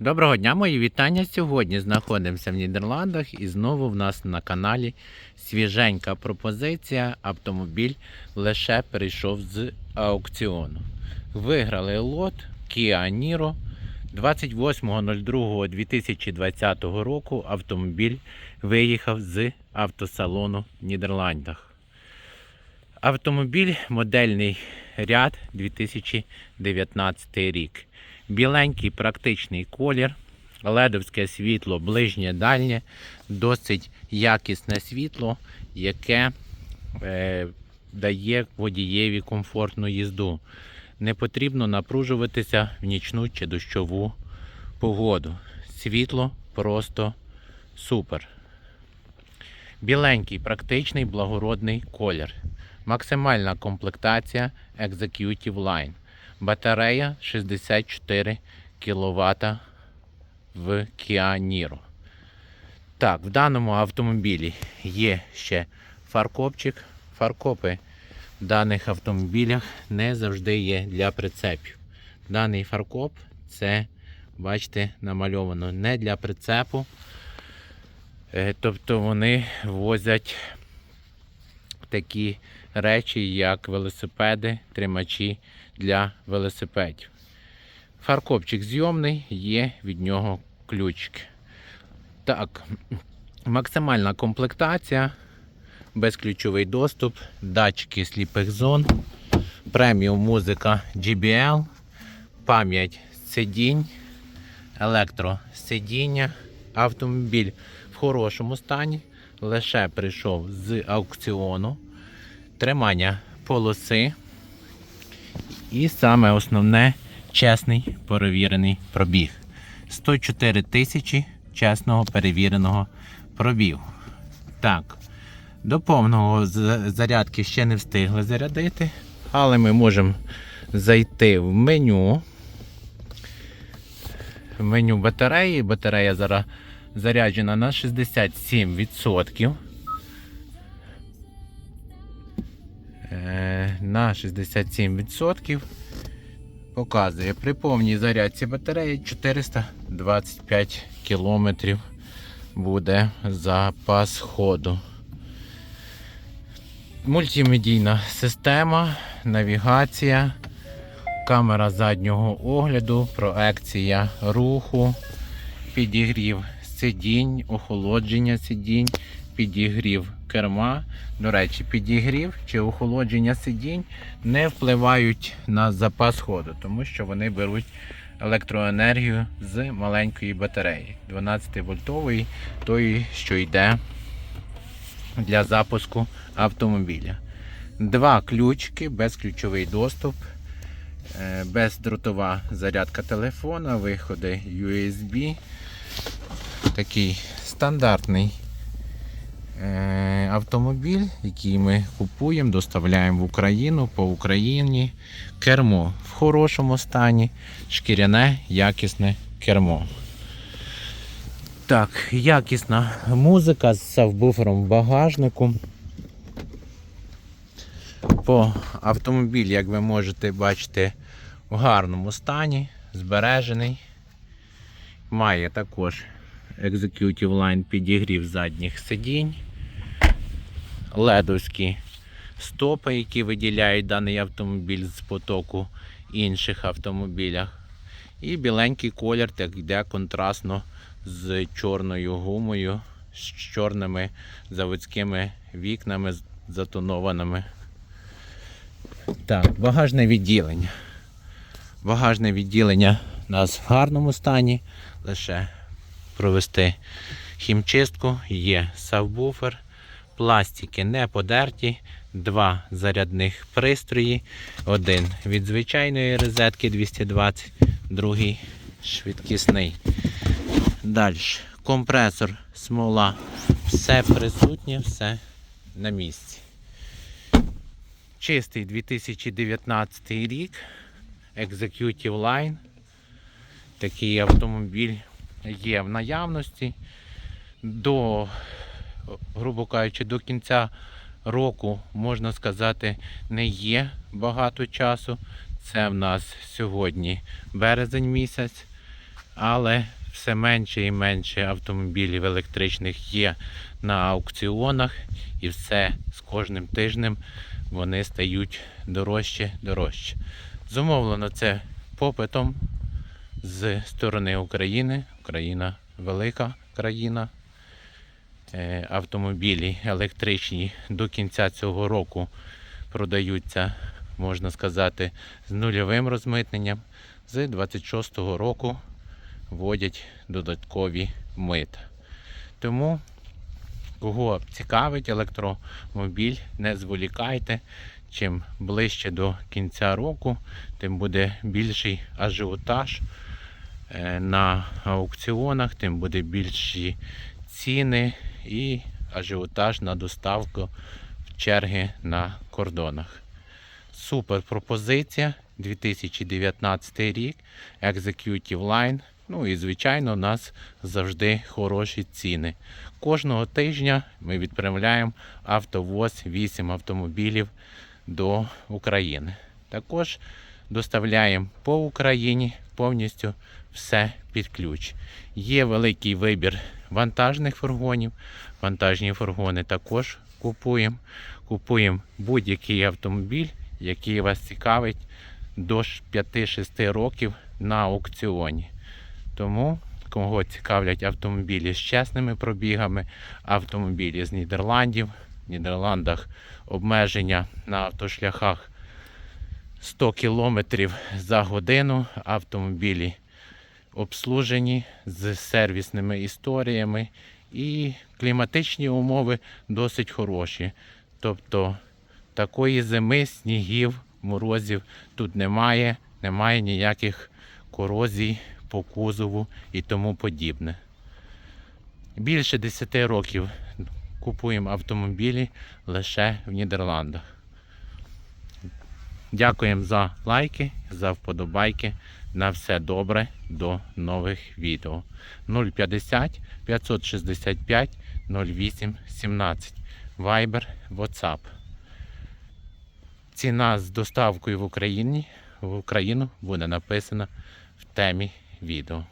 Доброго дня, мої вітання. Сьогодні знаходимося в Нідерландах і знову в нас на каналі свіженька пропозиція. Автомобіль лише перейшов з аукціону. Виграли лот Kia Niro 28.02.2020 року. Автомобіль виїхав з автосалону в Нідерландах. Автомобіль модельний ряд 2019 рік. Біленький практичний колір, ледовське світло ближнє дальнє, досить якісне світло, яке е, дає водієві комфортну їзду. Не потрібно напружуватися в нічну чи дощову погоду. Світло просто супер. Біленький, практичний, благородний колір. Максимальна комплектація Executive Line. Батарея 64 кВт в Kia Niro. Так, в даному автомобілі є ще фаркопчик. Фаркопи в даних автомобілях не завжди є для прицепів. Даний фаркоп це, бачите, намальовано не для прицепу. Е, Тобто вони возять такі речі, як велосипеди, тримачі для велосипедів. Фаркопчик зйомний, є від нього ключики. Так, максимальна комплектація, безключовий доступ, датчики сліпих зон, преміум музика GBL, пам'ять сидінь, електросидіння, автомобіль в хорошому стані, лише прийшов з аукціону, тримання полоси. І саме основне чесний перевірений пробіг. 104 тисячі чесного перевіреного пробігу. Так, до повного зарядки ще не встигли зарядити, але ми можемо зайти в меню. В меню батареї. Батарея зараз заряджена на 67%. На 67% показує при повній зарядці батареї 425 км буде запас ходу. Мультимедійна система, навігація, камера заднього огляду, проекція руху, підігрів сидінь, охолодження сидінь, підігрів керма. До речі, підігрів чи охолодження сидінь не впливають на запас ходу, тому що вони беруть електроенергію з маленької батареї 12 вольтової, тої, що йде для запуску автомобіля. Два ключики, безключовий доступ, е, бездротова зарядка телефона, виходи USB. Такий стандартний е, автомобіль, який ми купуємо, доставляємо в Україну по Україні. Кермо в хорошому стані, шкіряне, якісне кермо. Так, якісна музика з сабвуфером в багажнику. По автомобіль, як ви можете бачити, в гарному стані, збережений. Має також Executive Line підігрів задніх сидінь, ледовські стопи, які виділяють даний автомобіль з потоку інших автомобілях. І біленький колір так йде контрастно з чорною гумою, з чорними заводськими вікнами затонованими. Так, багажне відділення. Багажне відділення у нас в гарному стані. Лише провести хімчистку, є сабвуфер, пластики не подерті, два зарядних пристрої, один від звичайної розетки 220, другий швидкісний. Далі. Компресор, смола, все присутнє, все на місці. Чистий 2019 рік. Executive Line. Такий автомобіль є в наявності. До, грубо кажучи, до кінця року, можна сказати, не є багато часу. Це в нас сьогодні березень місяць. але все менше і менше автомобілів електричних є на аукціонах, і все з кожним тижнем вони стають дорожче, дорожче. Зумовлено це попитом з сторони України. Україна велика країна. Е, Автомобілі електричні до кінця цього року продаються, можна сказати, з нульовим розмитненням. З 26-го року вводять додаткові мита. Тому, кого цікавить електромобіль, не зволікайте. Чим ближче до кінця року, тим буде більший ажіотаж на аукціонах, тим буде більші ціни і ажіотаж на доставку в черги на кордонах. Супер пропозиція 2019 рік, Executive Line. Ну і звичайно, у нас завжди хороші ціни. Кожного тижня ми відправляємо автовоз 8 автомобілів до України. Також доставляємо по Україні повністю все під ключ. Є великий вибір вантажних фургонів. Вантажні фургони також купуємо. Купуємо будь-який автомобіль, який вас цікавить до 5-6 років на аукціоні. Тому, кого цікавлять автомобілі з чесними пробігами, автомобілі з Нідерландів. В Нідерландах обмеження на автошляхах 100 км за годину. Автомобілі обслужені з сервісними історіями і кліматичні умови досить хороші. Тобто такої зими, снігів, морозів тут немає, немає ніяких корозій по кузову і тому подібне. Більше 10 років купуємо автомобілі лише в Нідерландах. Дякуємо за лайки, за вподобайки. На все добре. До нових відео. 050 565 08 17. Viber, WhatsApp. Ціна з доставкою в Україні в Україну буде написана в темі відео.